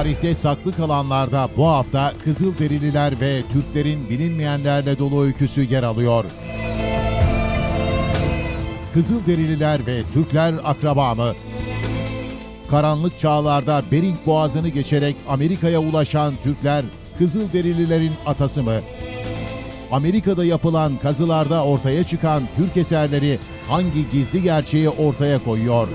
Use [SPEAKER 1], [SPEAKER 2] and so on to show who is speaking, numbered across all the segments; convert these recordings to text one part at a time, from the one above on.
[SPEAKER 1] Tarihte saklı kalanlarda bu hafta Kızılderililer ve Türklerin bilinmeyenlerle dolu öyküsü yer alıyor. Kızılderililer ve Türkler akraba mı? Karanlık çağlarda Bering Boğazı'nı geçerek Amerika'ya ulaşan Türkler Kızılderililerin atası mı? Amerika'da yapılan kazılarda ortaya çıkan Türk eserleri hangi gizli gerçeği ortaya koyuyor?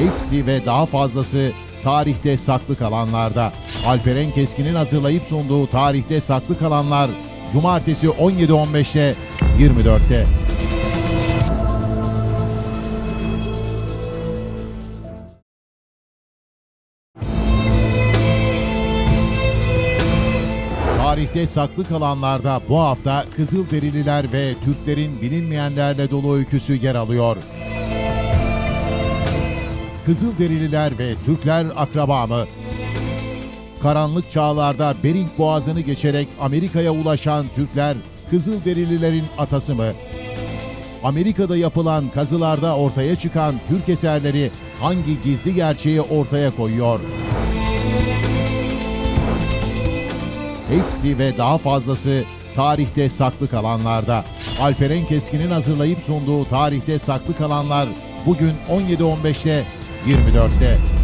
[SPEAKER 1] Hepsi ve daha fazlası tarihte saklı kalanlarda. Alperen Keskin'in hazırlayıp sunduğu Tarihte Saklı Kalanlar Cumartesi 17.15'te 24'te. Tarihte saklı kalanlarda bu hafta Kızılderililer ve Türklerin bilinmeyenlerle dolu öyküsü yer alıyor. Kızılderililer ve Türkler akraba mı? Karanlık çağlarda Bering Boğazı'nı geçerek Amerika'ya ulaşan Türkler Kızılderililerin atası mı? Amerika'da yapılan kazılarda ortaya çıkan Türk eserleri hangi gizli gerçeği ortaya koyuyor? Hepsi ve daha fazlası tarihte saklı kalanlarda. Alperen Keskin'in hazırlayıp sunduğu Tarihte Saklı Kalanlar bugün 17.15'te 24'te.